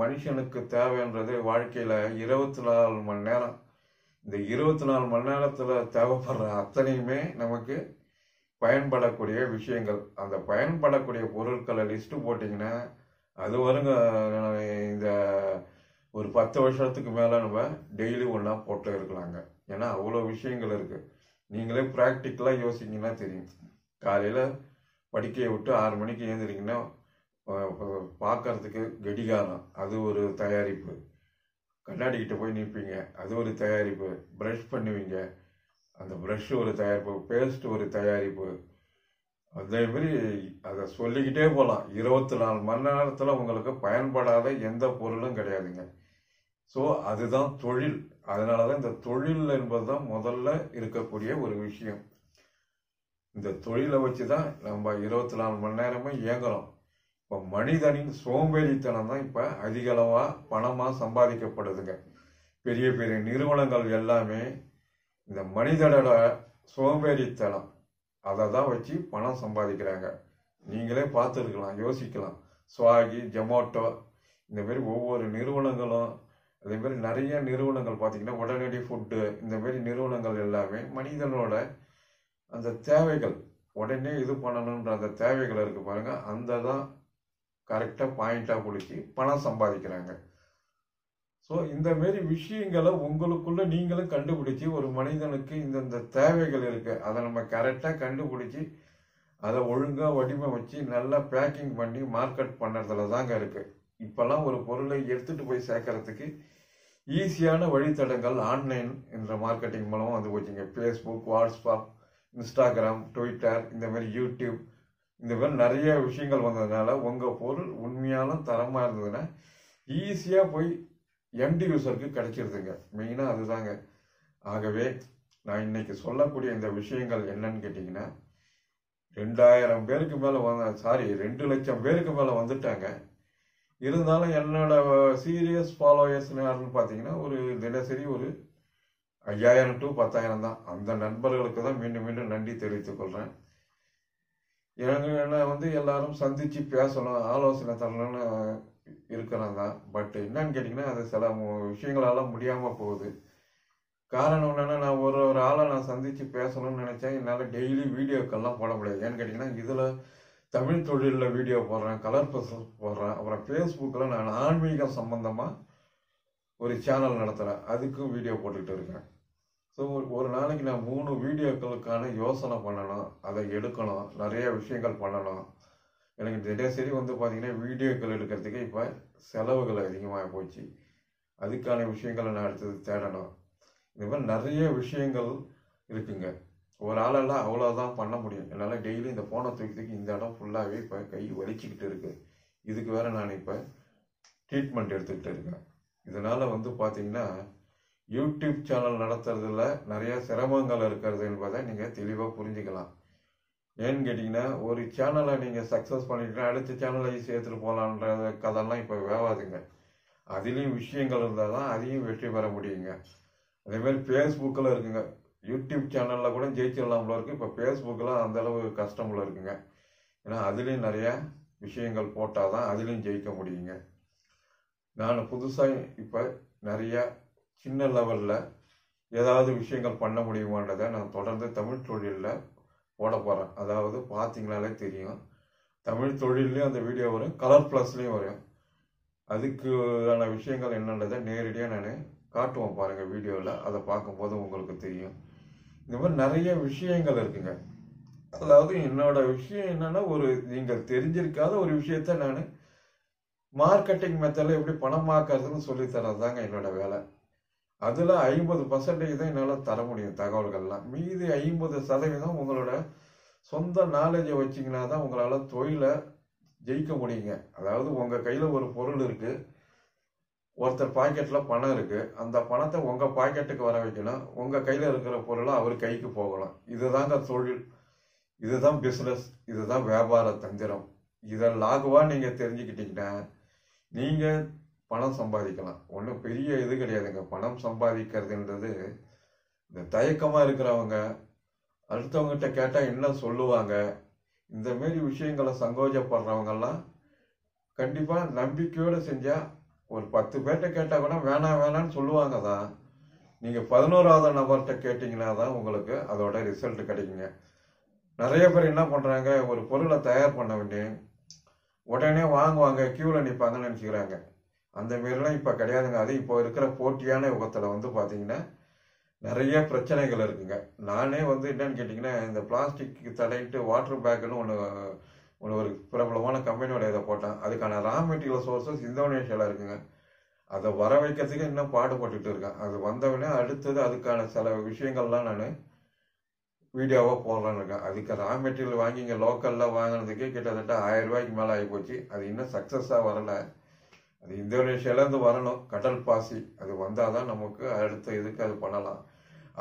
மனுஷனுக்கு தேவைன்றது வாழ்க்கையில் இருபத்தி நாலு மணி நேரம் இந்த இருபத்தி நாலு மணி நேரத்தில் தேவைப்படுற அத்தனையுமே நமக்கு பயன்படக்கூடிய விஷயங்கள். அந்த பயன்படக்கூடிய பொருட்களை லிஸ்ட்டு போட்டிங்கன்னா அது வருங்க இந்த ஒரு பத்து வருஷத்துக்கு மேலே நம்ம டெய்லி ஒன்றா போட்டு இருக்கலாங்க. ஏன்னா அவ்வளோ விஷயங்கள் இருக்குது நீங்களே ப்ராக்டிக்கலாக யோசிங்கன்னா தெரியும். காலையில் படிக்கையை விட்டு ஆறு மணிக்கு எழுந்திரிங்கன்னா பார்க்கறதுக்கு கடிகாரம். அது ஒரு தயாரிப்பு. கண்ணாடிக்கிட்ட போய் நிற்பீங்க அது ஒரு தயாரிப்பு. ப்ரஷ் பண்ணுவீங்க. அந்த ப்ரஷ் ஒரு தயாரிப்பு. பேஸ்ட் ஒரு தயாரிப்பு. அதே மாதிரி அதை சொல்லிக்கிட்டே போகலாம் இருபத்தி நாலு மணி நேரத்தில் உங்களுக்கு பயன்படாத எந்த பொருளும் கிடையாதுங்க. ஸோ அதுதான் தொழில். அதனால தான் இந்த தொழில் என்பது தான் முதல்ல இருக்கக்கூடிய ஒரு விஷயம். இந்த தொழிலை வச்சு தான் நம்ம இருபத்தி நாலு மணி நேரமும் இயங்குறோம். இப்போ மனிதனின் சோம்பேறித்தனம் தான் இப்போ அதிக அளவாக பணமாக சம்பாதிக்கப்படுதுங்க. பெரிய பெரிய நிறுவனங்கள் எல்லாமே இந்த மனிதனோட சோம்பேறித்தனம் அதை தான் வச்சு பணம் சம்பாதிக்கிறாங்க. நீங்களே பார்த்துருக்கலாம் யோசிக்கலாம். ஸ்வாகி ஜொமேட்டோ இந்த மாதிரி ஒவ்வொரு நிறுவனங்களும் அதே மாதிரி நிறைய நிறுவனங்கள் பார்த்தீங்கன்னா உடனடி ஃபுட்டு இந்த மாதிரி நிறுவனங்கள் எல்லாமே மனிதனோட அந்த தேவைகள் உடனே இது பண்ணணுன்ற அந்த தேவைகள் இருக்குது பாருங்க. அந்த தான் கரெக்டாக பாயிண்டாக பிடிச்சி பணம் சம்பாதிக்கிறாங்க. ஸோ இந்த மாரி விஷயங்களை உங்களுக்குள்ள நீங்களும் கண்டுபிடிச்சி ஒரு மனிதனுக்கு இந்தந்த தேவைகள் இருக்கு அதை நம்ம கரெக்டாக கண்டுபிடிச்சி அதை ஒழுங்காக வடிவமைச்சு நல்லா பேக்கிங் பண்ணி மார்க்கெட் பண்ணுறதுல தாங்க இருக்கு. இப்போல்லாம் ஒரு பொருளை எடுத்துட்டு போய் சேர்க்கறதுக்கு ஈஸியான வழித்தடங்கள் ஆன்லைன் என்ற மார்க்கெட்டிங் மூலமாக வந்து போச்சுங்க. ஃபேஸ்புக் வாட்ஸ்அப் இன்ஸ்டாகிராம் ட்விட்டர் இந்த மாதிரி யூடியூப் இந்த மாதிரி நிறைய விஷயங்கள் வந்ததுனால உங்கள் பொருள் உண்மையாலும் தரமாக இருந்ததுன்னா ஈஸியாக போய் எம்டி யூசருக்கு கிடைச்சிருதுங்க. மெயினாக அதுதாங்க. ஆகவே நான் இன்னைக்கு சொல்லக்கூடிய இந்த விஷயங்கள் என்னன்னு கேட்டிங்கன்னா ரெண்டாயிரம் பேருக்கு மேலே வந்த சாரி ரெண்டு லட்சம் பேருக்கு மேலே வந்துட்டாங்க. இருந்தாலும் என்னோட சீரியஸ் ஃபாலோயர்ஸ் யாருன்னு பார்த்தீங்கன்னா ஒரு தினசரி ஒரு ஐயாயிரம் டு பத்தாயிரம் தான். அந்த நண்பர்களுக்கு தான் மீண்டும் மீண்டும் நன்றி தெரிவித்துக் இளைஞர்களை என்ன வந்து எல்லாரும் சந்திச்சு பேசணும் ஆலோசனை தரணும்னு இருக்கிறாங்க. தான் பட் என்னன்னு கேட்டிங்கன்னா அது சில விஷயங்களால முடியாமல் போகுது. காரணம் என்னன்னா நான் ஒரு ஒரு ஆளை நான் சந்திச்சு பேசணும்னு நினைச்சேன். என்னால் டெய்லி வீடியோக்கெல்லாம் போட முடியாது. ஏன்னு கேட்டிங்கன்னா இதில் தமிழ் தொழிலில் வீடியோ போடுறேன் கலர் பசல் போடுறேன் அப்புறம் ஃபேஸ்புக்கில் நான் ஆன்மீகம் சம்பந்தமாக ஒரு சேனல் நடத்துகிறேன் அதுக்கும் வீடியோ போட்டுக்கிட்டு இருக்கேன். ஸோ ஒரு நாளைக்கு நான் மூணு வீடியோக்களுக்கான யோசனை பண்ணணும் அதை எடுக்கணும் நிறைய விஷயங்கள் பண்ணணும். எனக்கு தினசரி வந்து பார்த்தீங்கன்னா வீடியோக்கள் எடுக்கிறதுக்கு இப்போ செலவுகள் அதிகமாக போச்சு. அதுக்கான விஷயங்களை நான் அடுத்தது தேடணும். இந்த மாதிரி நிறைய விஷயங்கள் இருக்குங்க. ஒரு ஆளெல்லாம் அவ்வளோதான் பண்ண முடியும். என்னால் டெய்லி இந்த ஃபோனை தூக்கி தூக்கி இந்த இடம் ஃபுல்லாகவே இப்போ கை வலிச்சுக்கிட்டு இருக்குது இதுக்கு வேறு நான் இப்போ ட்ரீட்மெண்ட் எடுத்துக்கிட்டு இருக்கேன். இதனால் வந்து பார்த்திங்கன்னா யூடியூப் சேனல் நடத்துறதுல நிறைய சிரமங்கள் இருக்கிறது என்பதை நீங்கள் தெளிவாக புரிஞ்சுக்கலாம். ஏன்னு கேட்டிங்கன்னா ஒரு சேனலை நீங்கள் சக்ஸஸ் பண்ணிட்டு அடுத்த சேனலை சேர்த்துட்டு போகலான்ற கதெல்லாம் இப்போ வேவாதுங்க. அதுலேயும் விஷயங்கள் இருந்தால் தான் அதையும் வெற்றி பெற முடியுங்க. அதேமாதிரி ஃபேஸ்புக்கில் இருக்குங்க. யூடியூப் சேனலில் கூட ஜெயிச்சிடலாம்ல இருக்குது இப்போ ஃபேஸ்புக்கில் அந்த அளவு இருக்குங்க. ஏன்னா அதுலேயும் நிறைய விஷயங்கள் போட்டால் தான் அதுலேயும் ஜெயிக்க முடியுங்க. நான் புதுசாக இப்போ நிறையா சின்ன லெவலில் ஏதாவது விஷயங்கள் பண்ண முடியுமான்றதை நான் தொடர்ந்து தமிழ் தொழிலில் போட போகிறேன் அதாவது பார்த்தீங்களாலே தெரியும். தமிழ் தொழில்லையும் அந்த வீடியோ வரும் கலர் ப்ளஸ்லேயும் வரும். அதுக்கான விஷயங்கள் என்னன்றதை நேரடியாக நான் காட்டுவோம் பாருங்கள் வீடியோவில் அதை பார்க்கும்போது உங்களுக்கு தெரியும். இந்த மாதிரி நிறைய விஷயங்கள் இருக்குங்க. அதாவது என்னோட விஷயம் என்னன்னா ஒரு நீங்கள் தெரிஞ்சிருக்காத ஒரு விஷயத்த நான் மார்க்கெட்டிங் மெத்தடில் எப்படி பணமாக்குறதுன்னு சொல்லித்தரது தாங்க என்னோட வேலை. அதில் ஐம்பது பர்சன்டேஜ் தான் என்னால் தர முடியும் தகவல்கள்லாம். மீதி ஐம்பது சதவீதம் உங்களோட சொந்த நாலேஜை வச்சிங்கன்னா தான் உங்களால் தொழிலை ஜெயிக்க முடியுங்க. அதாவது உங்கள் கையில் ஒரு பொருள் இருக்குது ஒருத்தர் பாக்கெட்டில் பணம் இருக்குது அந்த பணத்தை உங்கள் பாக்கெட்டுக்கு வர வைக்கணும். உங்கள் கையில் இருக்கிற பொருளை அவர் கைக்கு போகலாம். இதுதாங்க தொழில். இதுதான் பிஸ்னஸ் இதுதான் வியாபார தந்திரம். இதை லாகுவாக நீங்கள் தெரிஞ்சுக்கிட்டிங்கன்னா நீங்கள் பணம் சம்பாதிக்கலாம். ஒன்றும் பெரிய இது கிடையாதுங்க. பணம் சம்பாதிக்கிறதுன்றது இந்த தயக்கமாக இருக்கிறவங்க அடுத்தவங்ககிட்ட கேட்டால் என்ன சொல்லுவாங்க? இந்த மாரி விஷயங்களை சங்கோஜப்படுறவங்கெல்லாம் கண்டிப்பாக நம்பிக்கையோடு செஞ்சால் ஒரு பத்து பேர்கிட்ட கேட்டால் கூட வேணாம் வேணாம்னு சொல்லுவாங்க தான் நீங்கள் பதினோராவது நபர்கிட்ட கேட்டிங்கன்னா தான் உங்களுக்கு அதோட ரிசல்ட் கிடைக்குங்க. நிறைய பேர் என்ன பண்ணுறாங்க ஒரு பொருளை தயார் பண்ண வேண்டிய உடனே வாங்குவாங்க க்யூவில் நிற்பாங்கன்னு நினச்சிக்கிறாங்க. அந்த மாரிலாம் இப்போ கிடையாதுங்க. அது இப்போ இருக்கிற போட்டியான யுகத்தில் வந்து பார்த்தீங்கன்னா நிறைய பிரச்சனைகள் இருக்குங்க. நானே வந்து என்னன்னு கேட்டிங்கன்னா இந்த பிளாஸ்டிக் தடையிட்டு வாட்டர் பேக்குன்னு ஒன்று ஒன்று ஒரு பிரபலமான கம்பெனியோட இதை போட்டேன். அதுக்கான ரா மெட்டீரியல் சோர்ஸஸ் இந்தோனேஷியாவில் இருக்குங்க. அதை வர வைக்கிறதுக்கு இன்னும் பாடுபட்டுட்டு இருக்கேன். அது வந்தவொடனே அடுத்தது அதுக்கான சில விஷயங்கள்லாம் நான் வீடியோவாக போடலான்னு இருக்கேன். அதுக்கு ரா மெட்டீரியல் வாங்கி இங்கே லோக்கலில் வாங்கினதுக்கே கிட்டத்தட்ட ஆயிரம் ரூபாய்க்கு மேலே ஆகி போச்சு. அது இன்னும் சக்ஸஸாக வரலை. அது இந்தோனேஷியாலேருந்து வரணும் கடல் பாசி அது வந்தால் தான் நமக்கு அடுத்த இதுக்கு அது பண்ணலாம்.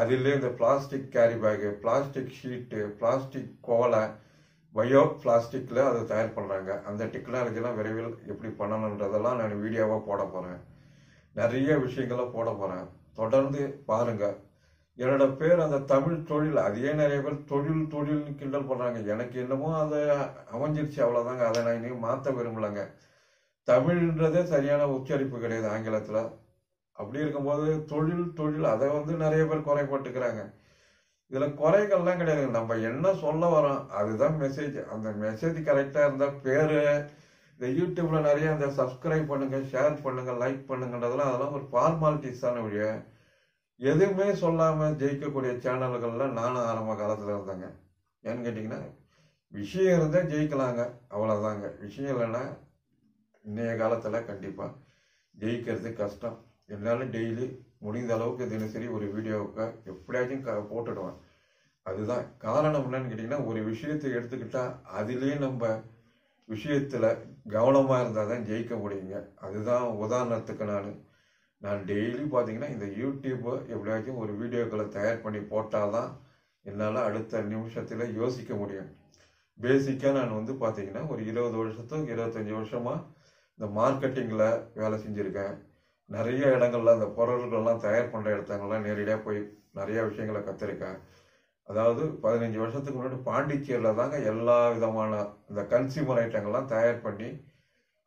அதிலே இந்த plastic carry bag plastic sheet plastic கோலை பயோ பிளாஸ்டிக்கில் அதை தயார் பண்ணுறாங்க அந்த டெக்னாலஜிலாம் விரைவில் எப்படி பண்ணணுன்றதெல்லாம் நான் வீடியோவாக போட போகிறேன் நிறைய விஷயங்களை போட போகிறேன் தொடர்ந்து பாருங்கள் என்னோட பேர் அந்த தமிழ் தொழில் அதையே நிறைய பேர் தொழில் தொழில்னு கிண்டல் பண்ணுறாங்க எனக்கு என்னமோ அது அமைஞ்சிருச்சு அவ்வளோதாங்க அதை நான் இனி மாற்ற விரும்பலைங்க. தமிழ்ன்றதே சரியான உச்சரிப்பு கிடையாது ஆங்கிலத்தில். அப்படி இருக்கும்போது தொழில் தொழில் அதை வந்து நிறைய பேர் குறைப்பட்டுக்கிறாங்க. இதில் குறைகள்லாம் கிடையாது. நம்ம என்ன சொல்ல வரோம் அதுதான் மெசேஜ் அந்த மெசேஜ் கரெக்டாக இருந்தால் பேர். இந்த யூடியூப்பில் நிறைய அந்த சப்ஸ்கிரைப் பண்ணுங்கள் ஷேர் பண்ணுங்கள் லைக் பண்ணுங்கன்றதெல்லாம் அதெல்லாம் ஒரு ஃபார்மாலிட்டிஸ் தானே ஒழிய எதுவுமே சொல்லாமல் ஜெயிக்கக்கூடிய சேனல்கள்ல நானும் ஆரம்ப காலத்தில் இருந்தேங்க. ஏன்னு கேட்டிங்கன்னா விஷயம் இருந்தால் ஜெயிக்கலாங்க. அவ்வளோதாங்க விஷயம் இல்லைன்னா இன்றைய காலத்தில் கண்டிப்பாக ஜெயிக்கிறது கஷ்டம். இருந்தாலும் டெய்லி முடிந்த அளவுக்கு தினசரி ஒரு வீடியோவுக்கு எப்படியாச்சும் க போட்டுடுவேன். அதுதான் காரணம் என்னன்னு கேட்டிங்கன்னா ஒரு விஷயத்தை எடுத்துக்கிட்டால் அதுலேயே நம்ம விஷயத்தில் கவனமாக இருந்தால் தான் ஜெயிக்க முடியுங்க. அதுதான் உதாரணத்துக்கு நான். நான் டெய்லி பார்த்தீங்கன்னா இந்த யூடியூப்பை எப்படியாச்சும் ஒரு வீடியோக்களை தயார் பண்ணி போட்டால் தான் என்னால் அடுத்த நிமிஷத்தில் யோசிக்க முடியும். பேசிக்காக நான் வந்து பார்த்தீங்கன்னா ஒரு இருபது வருஷத்துக்கு இருபத்தஞ்சி வருஷமாக இந்த மார்க்கெட்டிங்கில் வேலை செஞ்சுருக்கேன். நிறைய இடங்கள்ல அந்த பொருள்கள்லாம் தயார் பண்ணுற இடத்துங்கெல்லாம் நேரடியாக போய் நிறைய விஷயங்களை கற்றுருக்கேன் அதாவது பதினஞ்சு வருஷத்துக்கு முன்னாடி பாண்டிச்சேரியில் தாங்க எல்லா விதமான இந்த கன்சியூமர் ஐட்டங்கள்லாம் தயார் பண்ணி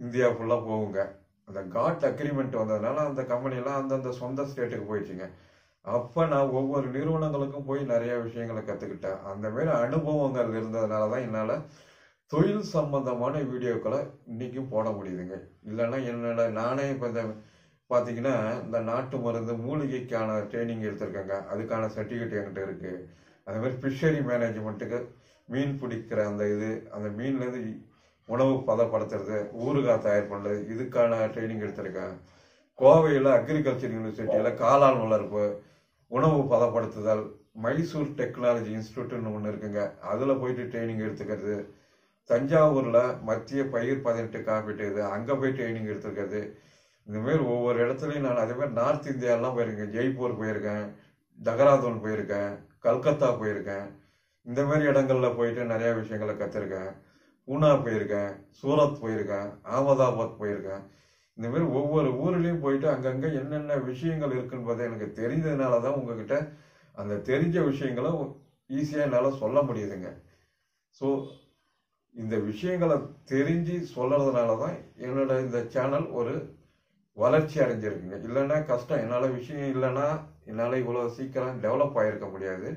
இந்தியா ஃபுல்லாக போகுங்க. அந்த காட் அக்ரிமெண்ட் வந்ததுனால அந்த கம்பெனிலாம் அந்தந்த சொந்த ஸ்டேட்டுக்கு போயிடுச்சுங்க. அப்போ நான் ஒவ்வொரு நிறுவனங்களுக்கும் போய் நிறைய விஷயங்களை கற்றுக்கிட்டேன் அந்தமாரி அனுபவங்கள் இருந்ததுனால தான் என்னால் தொழில் சம்பந்தமான வீடியோக்களை இன்றைக்கும் போட முடியுதுங்க. இல்லைன்னா என்னோட நானே இப்போ இந்த பார்த்தீங்கன்னா இந்த நாட்டு மருந்து மூலிகைக்கான ட்ரைனிங் எடுத்திருக்கேங்க. அதுக்கான சர்டிஃபிகேட் என்கிட்ட இருக்குது அதே மாதிரி ஃபிஷரி மேனேஜ்மெண்ட்டுக்கு மீன் பிடிக்கிற அந்த இது அந்த மீன்லேருந்து உணவு பதப்படுத்துறது ஊறுகாய் தயார் பண்ணுறது இதுக்கான ட்ரைனிங் எடுத்திருக்கேன். கோவையில் அக்ரிகல்ச்சர் யூனிவர்சிட்டியில் காளான் வளர்ப்பு உணவு பதப்படுத்துதல் மைசூர் டெக்னாலஜி இன்ஸ்டியூட்னு ஒன்று இருக்குங்க. அதில் போயிட்டு ட்ரைனிங் எடுத்துக்கிறது. தஞ்சாவூரில் மத்திய பயிர் பதினெட்டு காப்பீட்டு இது அங்கே போய் ட்ரைனிங் எடுத்துருக்கிறது. இந்தமாரி ஒவ்வொரு இடத்துலையும் நான் அதேமாதிரி நார்த் இந்தியாலாம் போயிருக்கேன். ஜெய்ப்பூர் போயிருக்கேன் தகராதூன் போயிருக்கேன் கல்கத்தா போயிருக்கேன். இந்த மாதிரி போயிட்டு நிறையா விஷயங்களை கற்றுருக்கேன் பூனா போயிருக்கேன் சூரத் போயிருக்கேன் அகமதாபாத் போயிருக்கேன். இந்த மாதிரி ஒவ்வொரு ஊர்லேயும் போயிட்டு அங்கங்கே என்னென்ன விஷயங்கள் இருக்குன்றதை எனக்கு தெரிஞ்சதுனால தான் உங்ககிட்ட அந்த தெரிஞ்ச விஷயங்களை ஈஸியாக என்னால் சொல்ல முடியுதுங்க. ஸோ இந்த விஷயங்களை தெரிஞ்சு சொல்றதுனால தான் என்னோட இந்த சேனல் ஒரு வளர்ச்சி அடைஞ்சிருக்குங்க. இல்லைன்னா கஷ்டம். என்னால் விஷயம் இல்லைன்னா என்னால் இவ்வளோ சீக்கிரம் டெவலப் ஆகிருக்க முடியாது.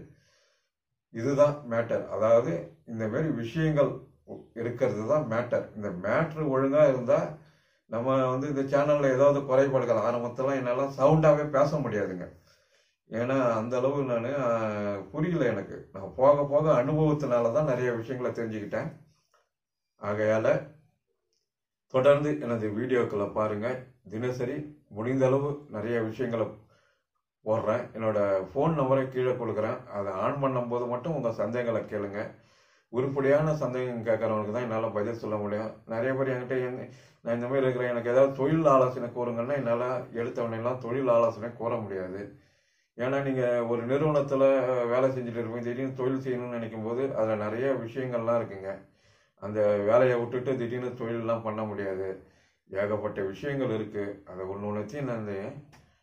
இதுதான் மேட்டர் அதாவது இந்த மாதிரி விஷயங்கள் இருக்கிறது தான் மேட்டர் இந்த மேட்ரு ஒழுங்காக இருந்தால் நம்ம வந்து இந்த சேனலில் ஏதாவது குறைபாடுகள் ஆரம்பத்தெல்லாம் என்னால் சவுண்டாகவே பேச முடியாதுங்க. ஏன்னா அந்த அளவு நான் புரியல எனக்கு. நான் போக போக அனுபவத்தினால தான் நிறைய விஷயங்களை தெரிஞ்சுக்கிட்டேன். ஆகையால் தொடர்ந்து எனது வீடியோக்களை பாருங்கள் தினசரி முடிந்தளவு நிறைய விஷயங்களை போடுறேன். என்னோடய ஃபோன் நம்பரை கீழே கொடுக்குறேன். அதை ஆன் பண்ணும்போது மட்டும் உங்கள் சந்தேகங்களை கேளுங்க. உருப்படியான சந்தேகம் கேட்குறவங்களுக்கு தான் என்னால் பதில் சொல்ல முடியும். நிறைய பேர் என்கிட்ட என் நான் இந்த மாதிரி இருக்கிறேன். எனக்கு ஏதாவது தொழில் ஆலோசனை கூறுங்கன்னா என்னால் எடுத்தவனையெல்லாம் தொழில் ஆலோசனை கூற முடியாது. ஏன்னா நீங்கள் ஒரு நிறுவனத்தில் வேலை செஞ்சுட்டு இருப்பீங்க. திடீர்னு தொழில் செய்யணும்னு நினைக்கும் போது அதில் நிறைய விஷயங்கள்லாம் இருக்குங்க. அந்த வேலையை விட்டுட்டு திடீர்னு தொழிலெலாம் பண்ண முடியாது. ஏகப்பட்ட விஷயங்கள் இருக்குது அதை ஒன்று ஒன்றுத்தையும் நான் இந்த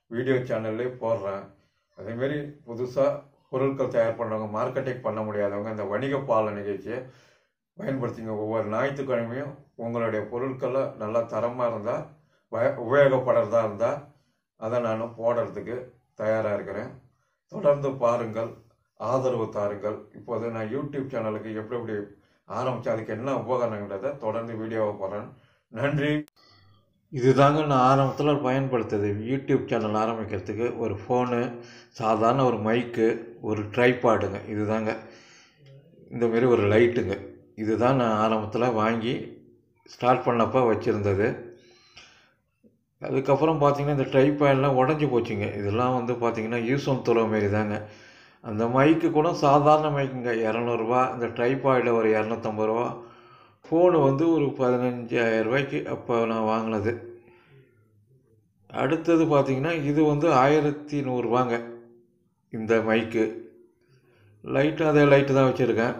வீடியோ சேனல்லே போடுறேன். அதேமாரி புதுசாக பொருட்கள் தயார் பண்ணுறவங்க மார்க்கெட்டிங் பண்ண முடியாதவங்க இந்த வணிக பால நிகழ்ச்சியை பயன்படுத்திங்க. ஒவ்வொரு ஞாயிற்றுக்கிழமையும் உங்களுடைய பொருட்களை நல்லா தரமாக இருந்தால் வ- உபயோகப்படுறதா இருந்தால் அதை நான் போடுறதுக்கு தயாராக இருக்கிறேன். தொடர்ந்து பாருங்கள். ஆதரவு தாருங்கள். இப்போது நான் யூடியூப் சேனலுக்கு எப்படி எப்படி ஆரம்பித்து அதுக்கு என்ன உபகரணங்கிறத தொடர்ந்து வீடியோவை போடுறேன். நன்றி. இதுதாங்க நான் ஆரம்பத்தில் பயன்படுத்துது யூடியூப் சேனல் ஆரம்பிக்கிறதுக்கு ஒரு ஃபோனு சாதாரண ஒரு மைக்கு ஒரு ட்ரைபாடுங்க இதுதாங்க. இந்த மாதிரி ஒரு லைட்டுங்க இதுதான் நான் ஆரம்பத்தில் வாங்கி ஸ்டார்ட் பண்ணப்போ வச்சுருந்தது. அதுக்கப்புறம் பார்த்திங்கன்னா இந்த ட்ரைபேட்லாம் உடஞ்சி போச்சுங்க. இதெல்லாம் வந்து பார்த்திங்கன்னா யூசம் துளை மாரி தாங்க அந்த மைக்கு கூட சாதாரண மைக்குங்க இரநூறுபா. இந்த ட்ரைபாடில் ஒரு இரநூத்தம்பது ரூபா. ஃபோனு வந்து ஒரு பதினஞ்சாயிரம் ரூபாய்க்கு அப்போ நான் வாங்கினது. அடுத்தது பார்த்தீங்கன்னா இது வந்து ஆயிரத்தி நூறுரூவாங்க இந்த மைக்கு லைட்டு அதே லைட்டு தான் வச்சுருக்கேன்.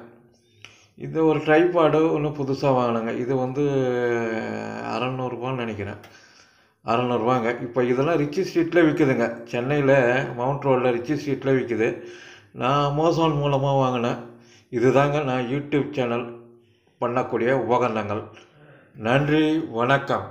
இது ஒரு ட்ரைபாடு ஒன்று புதுசாக வாங்கினேங்க. இது வந்து அறநூறுபான்னு நினைக்கிறேன். அறநூறுபாங்க. இப்போ இதெல்லாம் ரிச்சி ஸ்ட்ரீட்டில் விற்குதுங்க சென்னையில் மவுண்ட் ரோடில் ரிச்சி ஸ்ட்ரீட்டில் விற்குது நான் அமேசான் மூலமாக வாங்கினேன். இதுதாங்க நான் யூடியூப் சேனல் பண்ணக்கூடிய உபகரணங்கள். நன்றி வணக்கம்.